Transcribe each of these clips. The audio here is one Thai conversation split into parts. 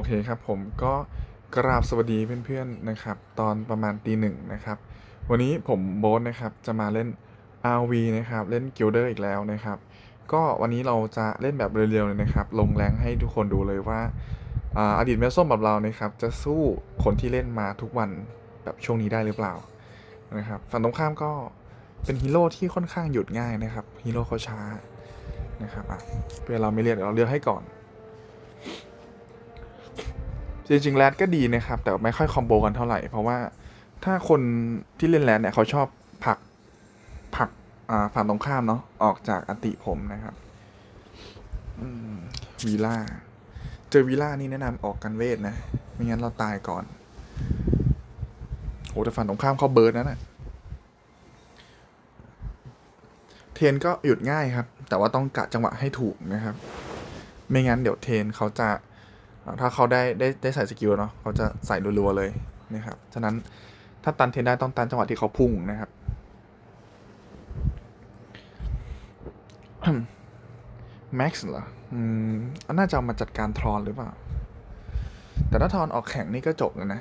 อเคครับผมก็กราบสวัสดีเพื่อนๆนะครับ ตอนประมาณตีหนึ่งนะครับ วันนี้ผมโบ๊ทนะครับจะมาเล่น RV นะครับ เล่น Guilder อีกแล้วนะครับ ก็วันนี้เราจะเล่นแบบเร็วๆเลยนะครับ ลงแรงให้ทุกคนดูเลยว่าอาดีตแม่ส้มแบบเรานะครับ จะสู้คนที่เล่นมาทุกวันแบบช่วงนี้ได้หรือเปล่านะครับฝั่งตรงข้ามก็เป็นฮีโร่ที่ค่อนข้างหยุดง่ายนะครับฮีโร่เขาช้านะครับอะเพื่อเราไม่เรียกเดี๋ยวเราเลือกให้ก่อน จริงๆแรดก็ดีนะครับ แต่ไม่ค่อยคอมโบกันเท่าไหร่ เพราะว่าถ้าคนที่เล่นแรดเนี่ยเขาชอบผักผักฝั่งตรงข้ามเนาะออกจากอติผมนะครับวีล่าเจอวีล่านี่แนะนำออกกันเวทนะ ไม่งั้นเราตายก่อนโหแต่ฝั่งตรงข้ามเขาเบิร์ดนั่นแหะเทนก็หยุดง่ายครับ แต่ว่าต้องกะจังหวะให้ถูกนะครับ ไม่งั้นเดี๋ยวเทนเขาจะ ถ้าเขาได้ได้ได้ใส่สกิลเนาะเขาจะใส่รัวๆเลยนะครับ ฉะนั้นถ้าตันเทนได้ต้องตันจังหวะที่เขาพุ่งนะครับ แม็กซ์เหรอ อืมน่าจะเอามาจัดการทรอนหรือเปล่า แต่ถ้าทรอนออกแข่งนี่ก็จบแล้วนะ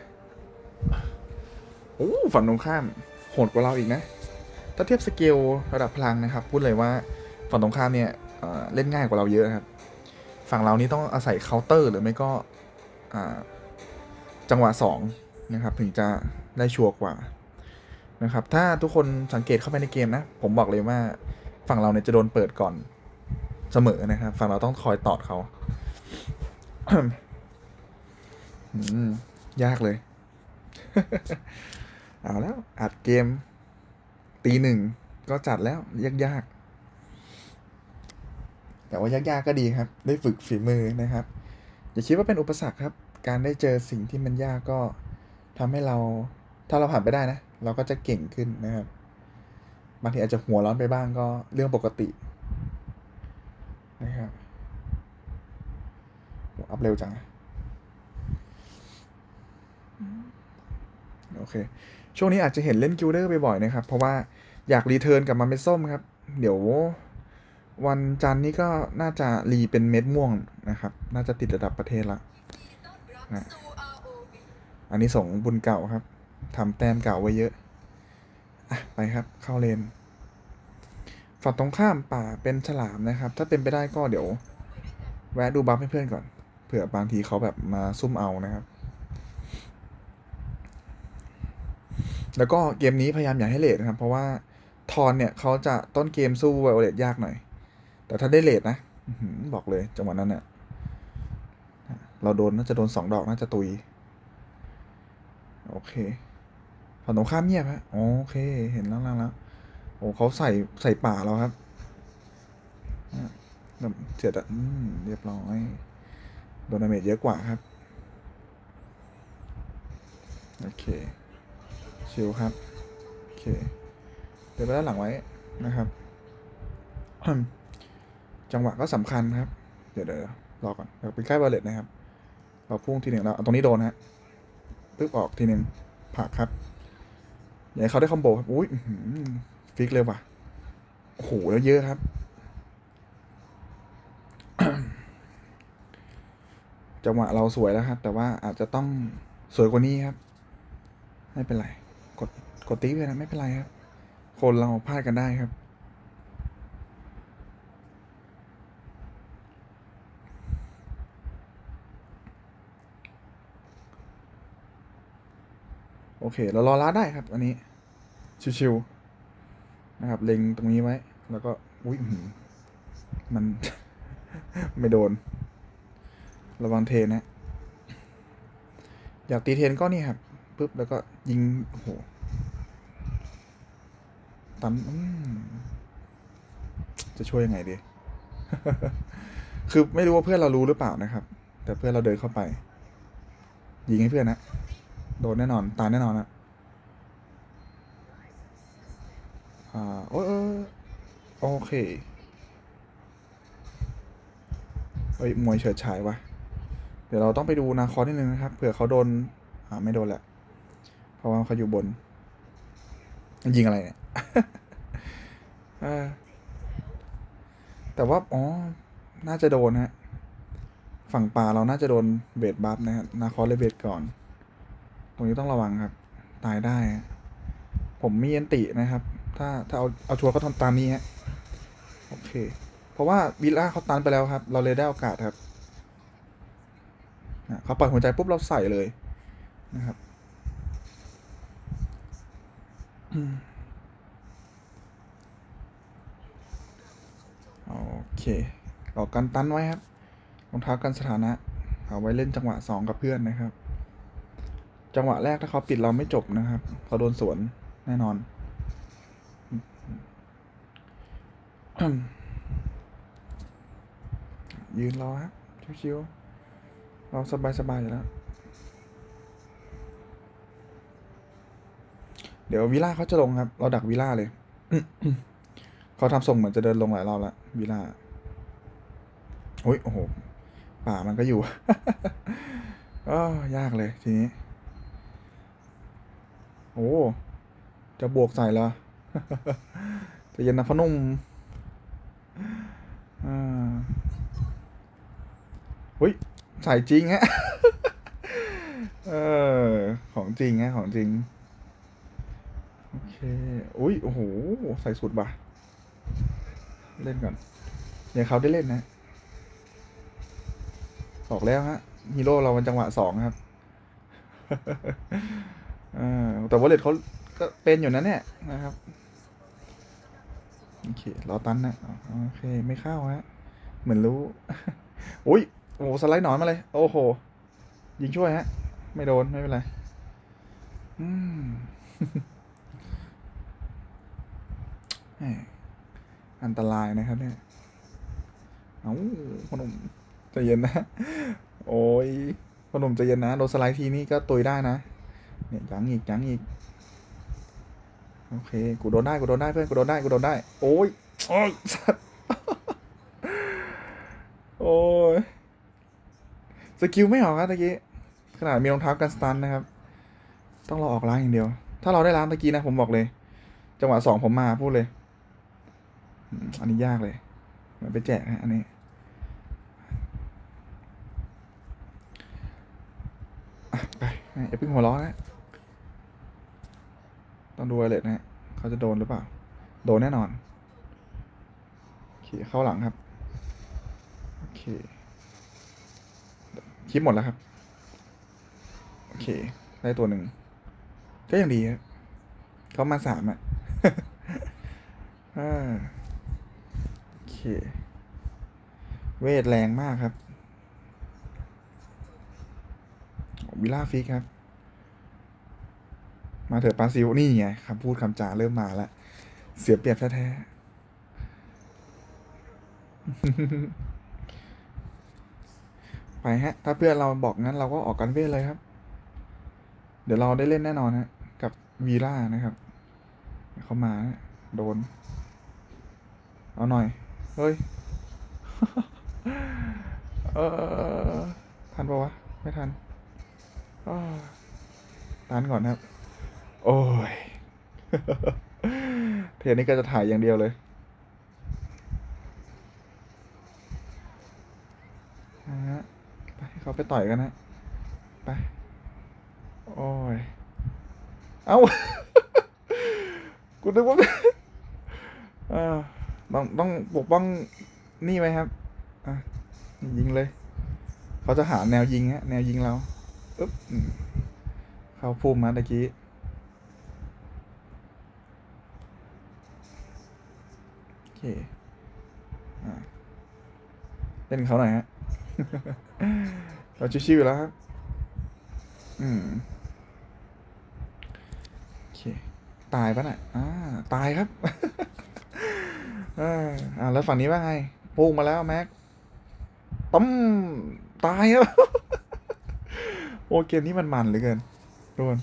โอ้ฝั่งตรงข้ามโหดกว่าเราอีกนะ ถ้าเทียบสเกลระดับพลังนะครับ พูดเลยว่าฝั่งตรงข้ามเนี่ยเเล่นง่ายกว่าเราเยอะครับ ฝั่งเรานี่ต้องอาศัยเคาน์เตอร์หรือไม่ก็จังหวะ2นะครับถึงจะได้ชัวร์กว่านะครับถ้าทุกคนสังเกตเข้าไปในเกมนะ ผมบอกเลยว่าฝั่งเราเนี่ยจะโดนเปิดก่อนเสมอนะครับ ฝั่งเราต้องคอยตอดเขายากเลย เอาแล้วอัดเกม ตีหนึ่งก็จัดแล้ว ยากๆ แต่ว่ายากๆก็ดีครับ ได้ฝึกฝีมือนะครับ อย่าคิดว่าเป็นอุปสรรคครับ การได้เจอสิ่งที่มันยากก็ทำให้เรา ถ้าเราผ่านไปได้นะ เราก็จะเก่งขึ้นนะครับ บางทีอาจจะหัวร้อนไปบ้างก็เรื่องปกตินะครับอัพเร็วจังโอเค ช่วงนี้อาจจะเห็นเล่นกิลเดอร์บ่อยๆนะครับ เพราะว่าอยากรีเทิร์นกลับมาเม็ดส้มครับ เดี๋ยว วันจันนี้ก็น่าจะรีเป็นเม็ดม่วงนะครับ น่าจะติดระดับประเทศละนะอันนี้ส่งบุญเก่าครับทำแต้มเก่าไว้เยอะอะไปครับเข้าเลนฝั่งตรงข้ามป่าเป็นฉลามนะครับ ถ้าเป็นไปได้ก็เดี๋ยว แวะดูบัฟให้เพื่อนก่อน เผื่อบางทีเขาแบบมาซุ่มเอานะครับ แล้วก็เกมนี้พยายามอย่าให้เลทนะครับ เพราะว่าทอนเนี่ยเขาจะต้นเกมสู้ไวโอเลตยากหน่อย แต่ถ้าได้เลทนะบอกเลยจังหวะนั้นเนี่ยเราโดนน่าจะโดนสองดอกน่าจะตุย โอเคฝั่งตรงข้ามเงียบฮะโอเค เห็นแล้วแล้วแล้วโอ้เขาใส่ใส่ป่าแล้วครับอะแบบเจ็ดอะอืมเรียบร้อย โดนดาเมจเยอะกว่าครับ โอเค ชิลครับ โอเค เดินไปด้านหลังไว้นะครับ จังหวะก็สำคัญครับ เดี๋ยวเดี๋ยวรอก่อนเดี๋ยวไปใกล้บอลเลตนะครับ เราพุ่งทีหนึ่งแล้วเอาตรงนี้โดนฮะปึ๊บออกทีหนึ่งผักครับอย่าให้เขาได้คอมโบครับอุ้ยฟิกเลยว่ะโอ้โหแล้วเยอะครับ จังหวะเราสวยแล้วครับ แต่ว่าอาจจะต้องสวยกว่านี้ครับ ไม่เป็นไร กดกดติ๊กเลยนะไม่เป็นไรครับ คนเราพลาดกันได้ครับ เค เรารอลาดได้ครับ อันนี้ ชิวๆนะครับ เล็งตรงนี้ไว้ แล้วก็ อุ้ยมัน ไม่โดน ระวังเทนนะอยากตีเทนก็นี่ครับปุ๊บ แล้วก็ยิง โอ้โหตันจะช่วยยังไงดี คือไม่รู้ว่าเพื่อนเรารู้หรือเปล่านะครับ แต่เพื่อนเราเดินเข้าไป ยิงให้เพื่อนนะ โดนแน่นอน ตายแน่นอนนะอ่าโอ้ยเอ้ยโอเค เฮ้ย มวยเฉิดฉายวะ เดี๋ยวเราต้องไปดูนาคอนิดนึงนะครับ เผื่อเขาโดน อ่า ไม่โดนแหละ เพราะว่าเขาอยู่บน ยิงอะไรเนี่ยแต่ว่า อ๋อ น่าจะโดนฮะ ฝั่งป่าเราน่าจะโดนเบดบัฟนะครับนาคอเลยเบดก่อน ตรงนี้ต้องระวังครับ ตายได้ ผมมีอันตินะครับ ถ้าถ้าเอาเอาชัวร์ก็ทำตามนี้ฮะโอเค เพราะว่าวิลล่าเขาตันไปแล้วครับ เราเลยได้โอกาสครับเขาปล่อยหัวใจปุ๊บเราใส่เลยนะครับโอเคออกกันตันไว้ครับรองเท้ากันสถานะ เอาไว้เล่นจังหวะสองกับเพื่อนนะครับ จังหวะแรกถ้าเขาปิดเราไม่จบนะครับเขาโดนสวนแน่นอน ยืนรอครับชิวๆเราสบายๆอยู่แล้ว เดี๋ยววิล่าเขาจะลงครับ เราดักวิล่าเลยเขาทำทรงเหมือนจะเดินลงหลายรอบแล้ววิล่าโอ้ยโอ้โห ป่ามันก็อยู่ก็ยากเลยทีนี้ โอ้ จะบวกใส่ล้วจะเย็นนะพอหนุ่มอ่าเฮ้ยใส่จริงฮะ เออ ของจริงฮะ ของจริง โอเค อุ้ย โอ้โห ใส่สุดว่ะ เล่นก่อน เดี๋ยวเขาได้เล่นนะ บอกแล้วฮะ ฮีโร่เรามันจังหวะสองครับ อแต่วอลเลตเขาก็เป็นอยู่นะเนี่ยนะครับ โอเครอตันนะโอเค ไม่เข้าฮะ เหมือนรู้ อุ้ยโอ้โหสไลด์หนอนมาเลย โอ้โห ยิงช่วยฮะ ไม่โดน ไม่เป็นไร อืมอันตรายนะครับเนี่ย เอาพนุ่มใจเย็นนะ โอ้ยพนุ่มใจเย็นนะ โดนสไลด์ทีนี้ก็ตุยได้นะ เนี่ยยังอีกยังอีกโอเคกูโดนได้กูโดนได้เพื่อนกูโดนได้กูโดนได้ โอ้ยโอ้ยสัตว์โอ้ยสกิลไม่ออกครับตะกี้ขนาดมีรองเท้ากันสตันนะครับ ต้องรอออกล้างอย่างเดียว ถ้าเราได้ล้างตะกี้นะผมบอกเลย จังหวะสองผมมาพูดเลยอันนี้ยากเลยเหมือนไปแจกฮะอันนี้ไปเอฟเพิ่งหัวร้อนนะ ต้องดูไวเลตนะฮะเขาจะโดนหรือเปล่า โดนแน่นอน โอเค เข้าหลังครับ โอเค คลิปหมดแล้วครับ โอเค ได้ตัวหนึ่ง ก็ยังดีครับเขามาสามอะอ่าโอเค เวทแรงมากครับวิล่าฟิกครับ มาเถอะปาซิลนี่ไงคำพูดคำจาเริ่มมาแล้วเสียเปรียบแท้ๆไปฮะ ถ้าเพื่อนเราบอกงั้นเราก็ออกกันเวทเลยครับ เดี๋ยวเราได้เล่นแน่นอนฮะ กับวีล่านะครับ เขามาโดน เอาหน่อย เฮ้ย เออ ทันปะวะ ไม่ทันอ้อตันก่อนครับ โอ้ยเทปนี้ก็จะถ่ายอย่างเดียวเลยนฮะไปให้เขาไปต่อยกันนะไปโอ้ยเอ้ากูนึกว่าเออต้องต้องปกป้องนี่ไหมครับอะยิงเลย เขาจะหาแนวยิงฮะแนวยิงเราอึ๊บเข้าพุ่มมาตะกี้ โอ เคเล่นเขาหน่อยฮะเราชิวๆอยู่แล้วครับ อืมโอเค ตายปะน่ะอ่าตายครับอ่าแล้วฝั่งนี้ว่าไงพุ่งมาแล้วแม็กต้มตายครับ โอเกมนี้มันมันเหลือเกินโดน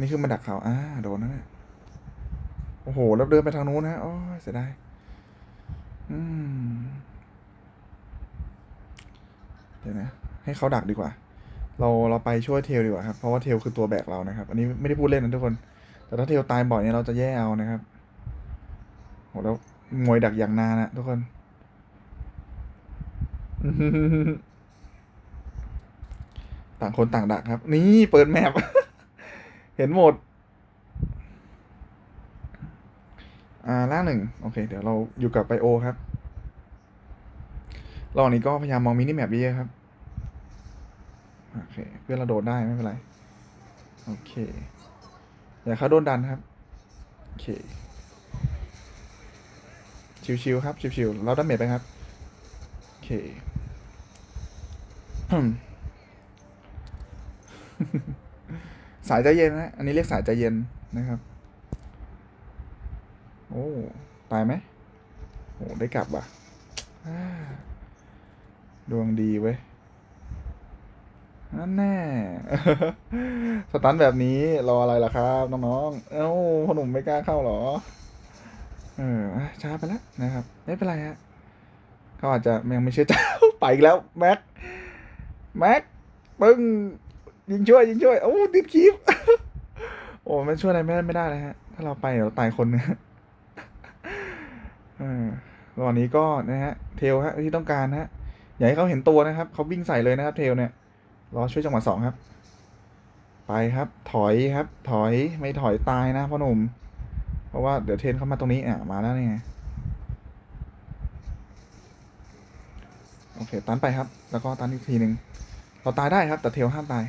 นนี้คือมาดักเขาอ่าโดนนะเนี่ยโอ้โห แล้วเดินไปทางนู้นนะโอ้เสียดายอืมเดี๋ยวนะ ให้เขาดักดีกว่า เราเราไปช่วยเทลดีกว่าครับ เพราะว่าเทลคือตัวแบกเรานะครับ อันนี้ไม่ได้พูดเล่นนะทุกคน แต่ถ้าเทลตายบ่อยเนี่ยเราจะแย่เอานะครับโหแล้วมวยดักอย่างนานนะทุกคน ต่างคนต่างดักครับ นี่เปิดแมป เห็นหมด อ่าล่างหนึ่งโอเค เดี๋ยวเราอยู่กับไบโอครับระหว่างนี้ก็พยายามมองมินิแมปเยอะๆครับ โอเค เพื่อนเราโดดได้ไม่เป็นไร โอเค อย่าเขาโดนดันครับ โอเค ชิวๆครับ ชิวๆเราดันเมจไปครับ โอเค สายใจเย็นนะ อันนี้เรียกสายใจเย็นนะครับ โอ้ ตายไหมโอ้ ได้กลับว่ะดวงดีเว้ยนั่นแน่ สตันแบบนี้รออะไรล่ะครับ น้องๆ เอ้าพ่อหนุ่มไม่กล้าเข้าหรอ เออช้าไปแล้วนะครับ ไม่เป็นไรฮะเขาอาจจะยังไม่เชื่อเจ้าไปอีกแล้ว แม็ก แม็ก ปึ้ง ยิงช่วยยิงช่วยโอ้ติดคีบโอ้มันช่วยอะไรไม่ได้ไม่ได้เลยฮะ ถ้าเราไปเดี๋ยวเราตายคนนะเออระหว่างนี้ก็นะฮะ เทลฮะที่ต้องการฮะอย่าให้เขาเห็นตัวนะครับเขาวิ่งใส่เลยนะครับ เทลเนี่ยรอช่วยจังหวะสองครับ ไปครับ ถอยครับ ถอยไม่ถอยตายนะพ่อหนุ่มเพราะว่าเดี๋ยวเทรนเข้ามาตรงนี้อะมาแล้วนี่ไงโอเคตันไปครับ แล้วก็ตันอีกทีหนึ่งเราตายได้ครับ แต่เทลห้ามตาย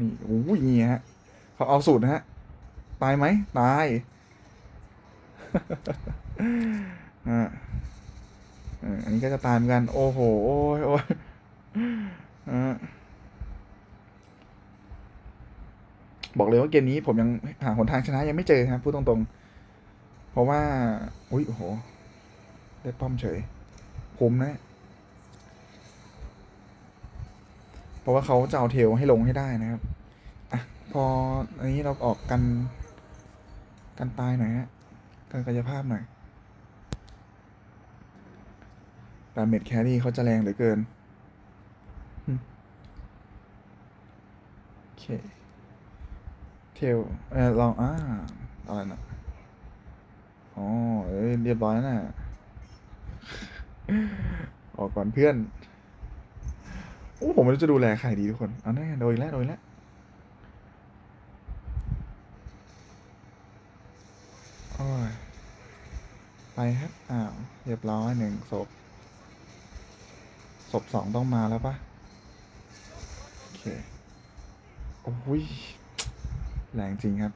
นี่โอ้ยนี่ฮะเขาเอาสูตรนะฮะ ตายไหมตายอ่าอันนี้ก็จะตายเหมือนกัน โอ้โห โอ้ยโอ้ยอ่าบอกเลยว่าเกมนี้ผมยังหาหนทางชนะยังไม่เจอครับพูดตรงๆ เพราะว่า อุ้ยโอ้โหได้ป้อมเฉยคุ้มนะ เพราะว่าเขาจะเอาเทลให้ลงให้ได้นะครับ พออันนี้เราออกกัน กันตายหน่อยฮะกันกายภาพหน่อยดาเมจแครี่เขาจะแรงเหลือเกินโอเค เทลเออลองอ่าอะไรนะอ๋อเอ้ยเรียบร้อยน่ะออกก่อนเพื่อน โอ้ผมไม่รู้จะดูแลใครดีทุกคน เอาแน่โดยแล้วโดยแล้ว โอ้ ยไปครับ อ้าว เรียบร้อยหนึ่งศพ ศพสองต้องมาแล้วปะโอเค โอ้ยแรงจริงครับ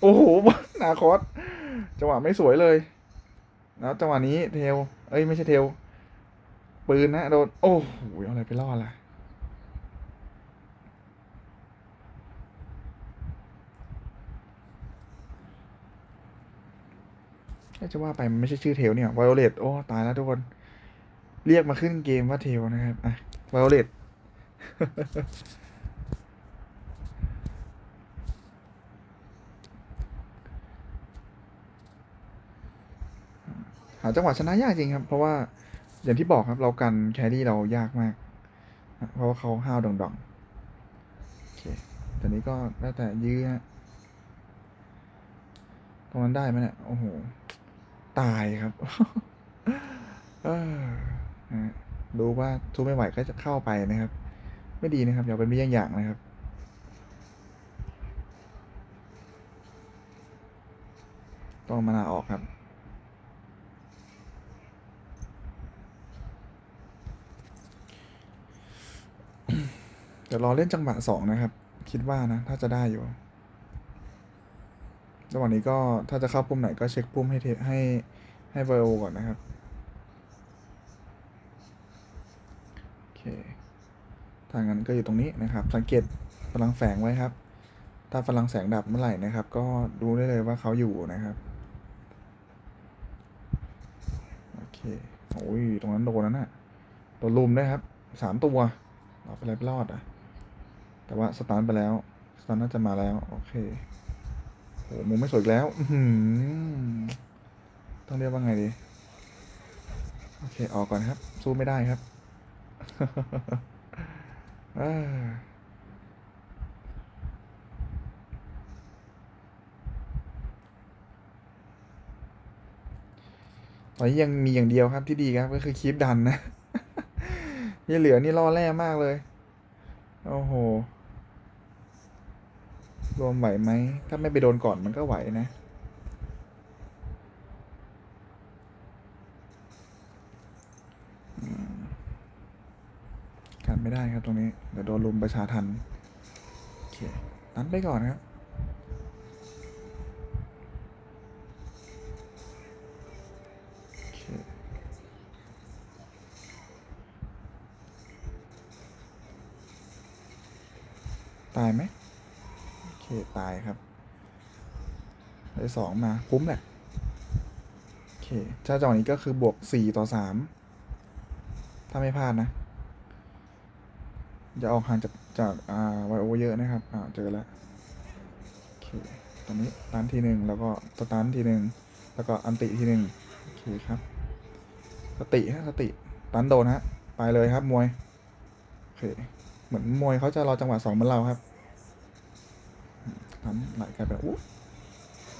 โอ้โหนาคอสจังหวะไม่สวยเลย แล้วจังหวะนี้เทล เอ้ย ไม่ใช่เทล ปืนนะโดน โอ้โหเอาอะไรไปล่อล่ะ จะว่าไปมันไม่ใช่ชื่อเทลเนี่ยไวโอเลตโอ้ตายแล้วทุกคน เรียกมาขึ้นเกมว่าเทลนะครับอะไวโอเลตหาจังหวะชนะยากจริงครับ เพราะว่าอย่างที่บอกครับเรากันแครี่เรายากมาก เพราะว่าเขาห้าวดองดองโอเคตอนนี้ก็ได้แต่ยื้อฮะตรงนั้นได้ไหมเนี่ยโอ้โห ตายครับดูว่าทุบไม่ไหวก็จะเข้าไปนะครับ ไม่ดีนะครับอย่าเป็นเยี่ยงอย่างนะครับต้องมานาออกครับ เดี๋ยวรอเล่นจังหวะสองนะครับ คิดว่านะ ถ้าจะได้อยู่ ระหว่างนี้ก็ถ้าจะเข้าปุ่มไหนก็เช็คปุ่มให้เทให้ให้ไวโอก่อนนะครับ โอเคถ้างนั้นก็อยู่ตรงนี้นะครับ สังเกตพลังแฝงไว้ครับ ถ้าพลังแสงดับเมื่อไหร่นะครับ ก็ดูได้เลยว่าเขาอยู่นะครับโอเคโอ้ยตรงนั้นโดนนั้นน่ะโดนลุมได้วยครับสามตัวเราไปแล้วรอดอะแต่ว่าสตาร์ทไปแล้วสตาร์ทน่าจะมาแล้ว โอเค โหมุมไม่สวยแล้วอืต้องเรียกว่าไงดีโอเคออกก่อนครับ สู้ไม่ได้ครับตอนนี้ยังมีอย่างเดียวครับที่ดีครับก็คือคีปดันนะที่เหลือนี่ล่อแร่มากเลย โอ้โห รวมไหวไหม ถ้าไม่ไปโดนก่อนมันก็ไหวนะ กันไม่ได้ครับตรงนี้ เดี๋ยวโดนลุมประชาทันโอเคตันไปก่อนครับตายไหม เคตายครับได้สองมาคุ้มแหละโอเคถ้าจังหวะนี้ก็คือบวกสี่ต่อสามถ้าไม่พลาดนะอย่าออกห่างจากจากอ่าไวโอเยอะนะครับอ่าเจอแล้วโอเคตอนนี้ตันทีหนึ่งแล้วก็สตันทีหนึ่งแล้วก็อันติทีหนึ่งโอเคครับ สติฮะสติตันโดนฮะไปเลยครับมวยโอเคเหมือนมวยเขาจะรอจังหวะสองเหมือนเราครับ ตันไหลกลายเป็นอู้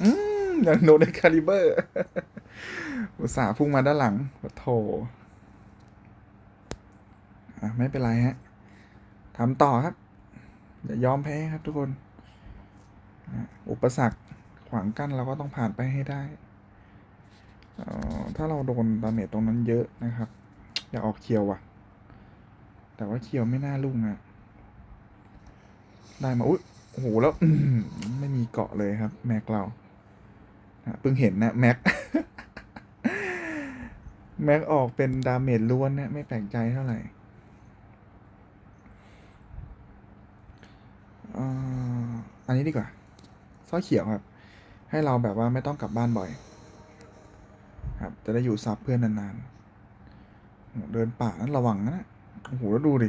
อืมยังโนในคาลิเบอร์อุตส่าห์พุ่งมาด้านหลังโถอะไม่เป็นไรฮะทำต่อครับ อย่ายอมแพ้ครับทุกคน อุปสรรคขวางกั้นเราก็ต้องผ่านไปให้ได้เออถ้าเราโดนดาเมจตรงนั้นเยอะนะครับ อย่าออกเคียวว่ะ แต่ว่าเคียวไม่น่าลุ่งอะได้มา อุ้ย โอ้โหแล้วไม่มีเกาะเลยครับ แม็กเราเพิ่งเห็นนะแม็กแม็กออกเป็นดาเมจล้วนนะไม่แปลกใจเท่าไหร่เอออันนี้ดีกว่าสร้อยเขียวครับ ให้เราแบบว่าไม่ต้องกลับบ้านบ่อย ครับ จะได้อยู่ซับเพื่อนนานๆ เดินป่านั้นระวังนะโอ้โหแล้วดูดิ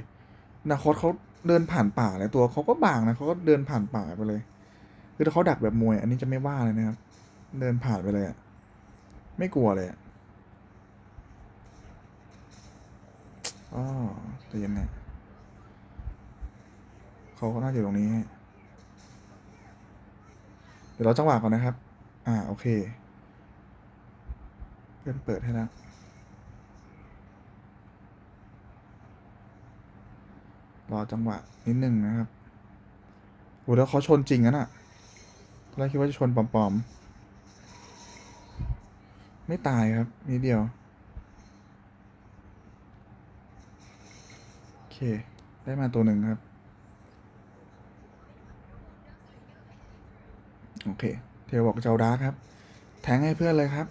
นาคตเขา เดินผ่านป่าเลยตัวเขาก็บางนะเขาก็เดินผ่านป่าไปเลยคือถ้าเขาดักแบบมวย อันนี้จะไม่ว่าเลยนะครับ เดินผ่านไปเลยอะไม่กลัวเลยอะอ๋อใจเย็นนะเขาก็น่าอยู่ตรงนี้ เดี๋ยวเราจังหวะก่อนนะครับ อ่า โอเค เพื่อนเปิดให้แล้ว รอจังหวะนิดนึงนะครับโอ้แล้วเขาชนจริงอะน่ะตอนแรกคิดว่าจะชนปลอมๆ ไม่ตายครับนิดเดียว โอเค ได้มาตัวหนึ่งครับ โอเค เทลบอกเจะเอาดาร์กครับ แทงให้เพื่อนเลยครับ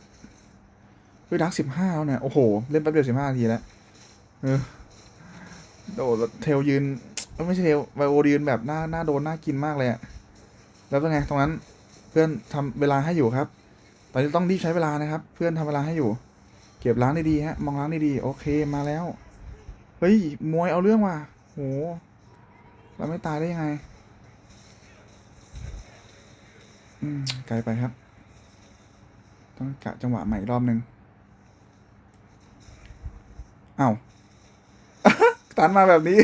เฮ้ยดาร์กสิบห้าแล้วเนี่ย โอ้โห เล่นแป๊บเดียวสิบห้านาทีแล้ว เออ โดดแล้วเทลยืนไม่ใช่เทลไวโอยืนแบบหน้าหน้าโดนหน้ากินมากเลยอะแล้วเป็นไงตรงนั้นเพื่อนทำเวลาให้อยู่ครับตอนนี้ต้องรีบใช้เวลานะครับ เพื่อนทำเวลาให้อยู่ เก็บล้างดีๆฮะมองล้างดีๆโอเคมาแล้วเฮ้ยมวยเอาเรื่องว่ะโหเราไม่ตายได้ยังไงอืมไกลไปครับ ต้องกะจังหวะใหม่อีกรอบหนึ่งเอ้า ตันมาแบบนี้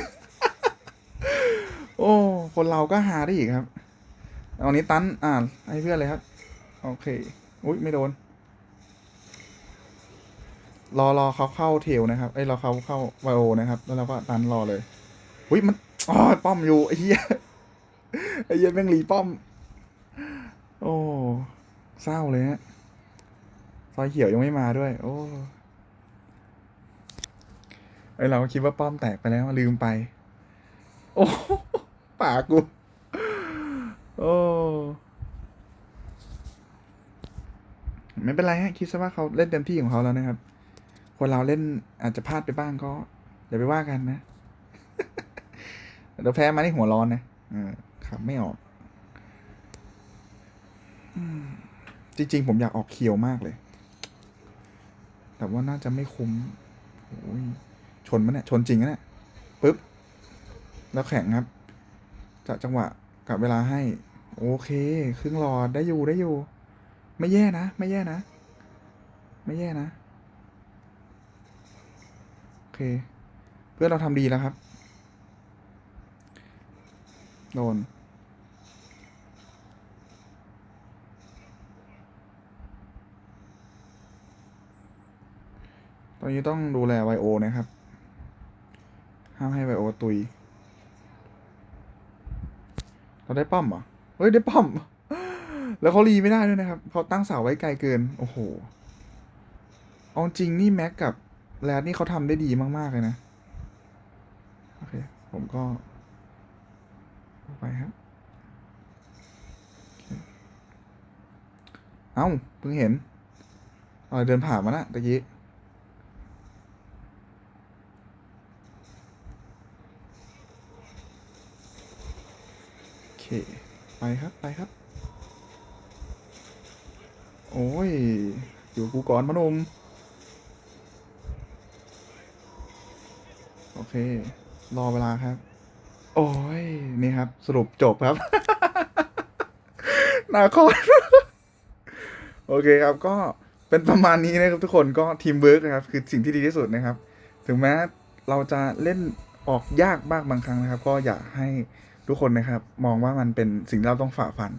โอ้ คนเราก็หาได้อีกครับเอานี้ตันอ่านให้เพื่อนเลยครับ โอเค อุ้ยไม่โดน รอรอเขาเข้าเทลนะครับเอ้ยรอเขาเข้าไวโอนะครับ แล้วเราก็ตันรอเลย อุ้ยมันอ๋อป้อมอยู่ไอ้เหี้ยไอ้เหี้ยแม่งรีป้อม โอ้เศร้าเลยฮะซอยเขียวยังไม่มาด้วย โอ้ ไอเราก็คิดว่าป้อมแตกไปแล้วลืมไป โอ้ปากกู โอ้ไม่เป็นไรฮะคิดซะว่าเขาเล่นเต็มที่ของเขาแล้วนะครับ คนเราเล่นอาจจะพลาดไปบ้างก็อย่าไปว่ากันนะเดี๋ยวแพ้มาที่หัวร้อนนะเออขับไม่ออกจริง ๆ ผมอยากออกเคียวมากเลย แต่ว่าน่าจะไม่คุ้มโอ้ยช นมันเนี่ยชนจริงนะเนี่ยปึ๊บแล้วแข่งครับจะจังหวะกับเวลาให้ โอเค ครึ่งหลอดได้อยู่ได้อยู่ ไม่แย่นะ ไม่แย่นะ ไม่แย่นะ โอเค เพื่อนเราทำดีแล้วครับ โดนตอนนี้ต้องดูแลไวโอนะครับ ห้ามให้ไวโอตุย เราได้ป้อมเหรอ เฮ้ย ได้ป้อม แล้วเขารีไม่ได้ด้วยนะครับ เขาตั้งเสาไว้ไกลเกิน โอ้โหเอาจริงนี่แม็กกับแรดนี่เขาทำได้ดีมาก ๆ เลยนะ โอเค ผมก็ ไปครับโอเคเอ้า เพิ่งเห็นอะไรเดินผ่านมานะตะกี้ โอเค ไปครับไปครับ โอ้ย อยู่กูก่อนพนม โอเค รอเวลาครับ โอ้ย นี่ครับ สรุปจบครับ นาคอนโอเคครับก็เป็นประมาณนี้นะครับทุกคนก็ทีมเวิร์กนะครับ คือสิ่งที่ดีที่สุดนะครับ ถึงแม้เราจะเล่นออกยากบ้างบางครั้งนะครับ ก็อยากให้ ทุกคนนะครับ มองว่ามันเป็นสิ่งที่เราต้องฝ่าฟัน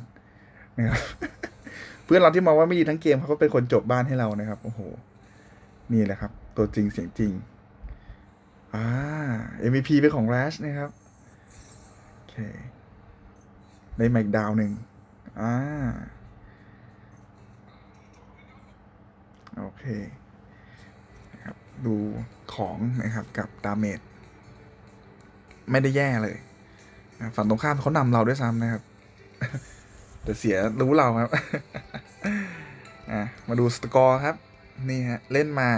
นะครับเพื่อนเราที่มองว่าไม่ดีทั้งเกมเขาก็เป็นคนจบบ้านให้เรานะครับโอ้โห นี่แหละครับ ตัวจริงเสียงจริงอ่า MVP เป็นของ Rash นะครับโอเคได้แม็กดาวหนึ่งอ่าโอเคนะครับดูของนะครับกับดาเมจไม่ได้แย่เลย ฝั่งตรงข้ามเขานำเราด้วยซ้ำนะครับแต่เสียรู้เราครับมาดูสกอร์ครับ นี่ฮะ เล่นมา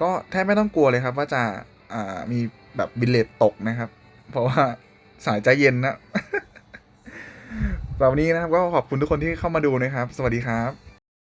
ก็แทบไม่ต้องกลัวเลยครับ ว่าจะามีแบบบิลเลตตกนะครับ เพราะว่าสายใจเย็นนะสำหรับวันนี้นะครับ ก็ขอบคุณทุกคนที่เข้ามาดูนะครับ สวัสดีครับ